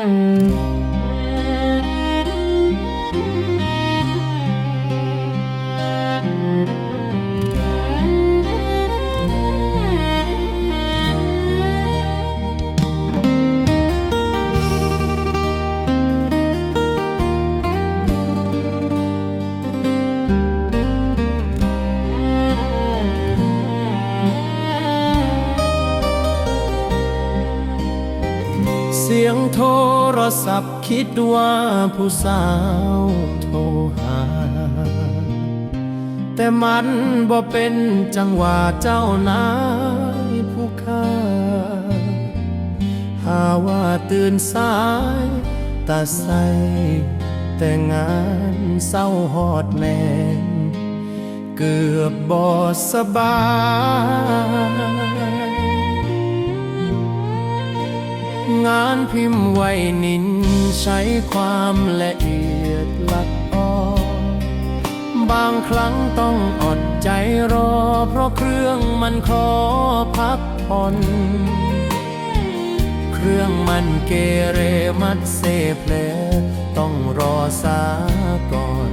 เทรศัพท์คิดว่าผู้สาวโทรหา แต่มันบ่เป็นจังหวะเจ้านายผู้ค่าหาว่าตื่นสายตาใสแต่งานเศร้าหอดแมงเกือบบอสบาย งานพิมพ์ไว้นินใช้ความละเอียดละออบางครั้งต้องอดใจรอ เพราะเครื่องมันขอพักผ่อนเครื่องมันเกเรมัดเซเพลต้องรอสาก่อน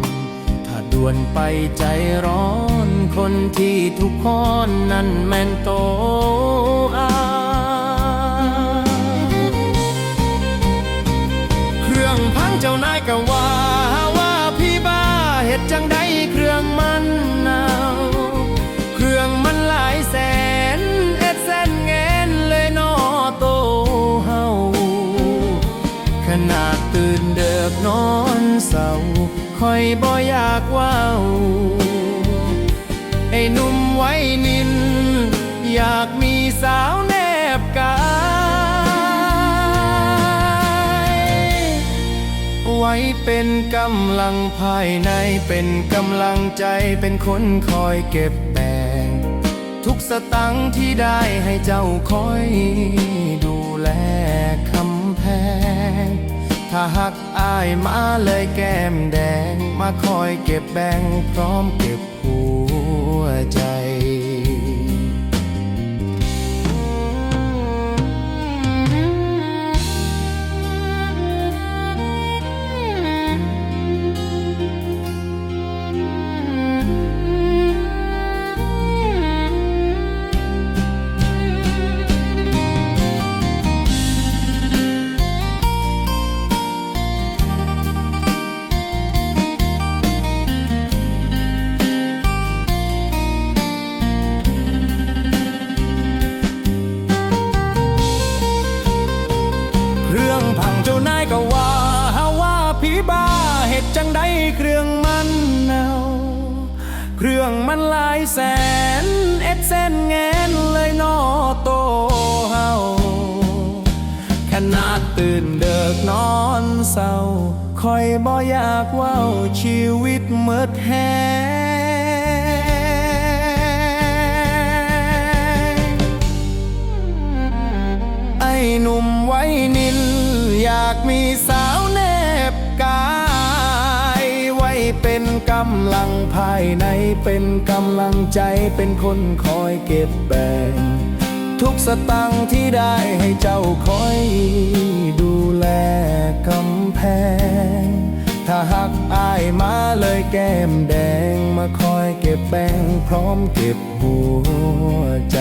ถ้าด่วนไปใจร้อนคนที่ทุกคนนั้นแม่นโต คอยบ่อยากว้าไอ้นุ่มไว้นิน อยากมีสาวแนบกายไว้เป็นกำลังภายในเป็นกำลังใจเป็นคนคอยเก็บแบ่งทุกสตังค์ที่ได้ให้เจ้าคอยดูแล ถ้าหักอายมาเลยแก้มแดง มาคอยเก็บแบ่งพร้อมเก็บหัวใจ พังเจ้านายก็ว่าหาว่าพี่บ้าเห็ดจังได้เครื่องมันเนาเครื่องมันหลายแสน เอ็ดเส้นแงนเลยนอโตเฮาขนาดตื่นเดิกนอนเศร้าคอยบ่อยากว้าชีวิตเมิดแฮากมีสาวแนบกายไว้เป็นกำลังภายในเป็นกำลังใจเป็นคนคอยเก็บแบ่ง ทุกสตังที่ได้ให้เจ้าคอยดูแลกำแพง ถ้าหักอายมาเลยแก้มแดงมาคอยเก็บแบ่งพร้อมเก็บหัวใจ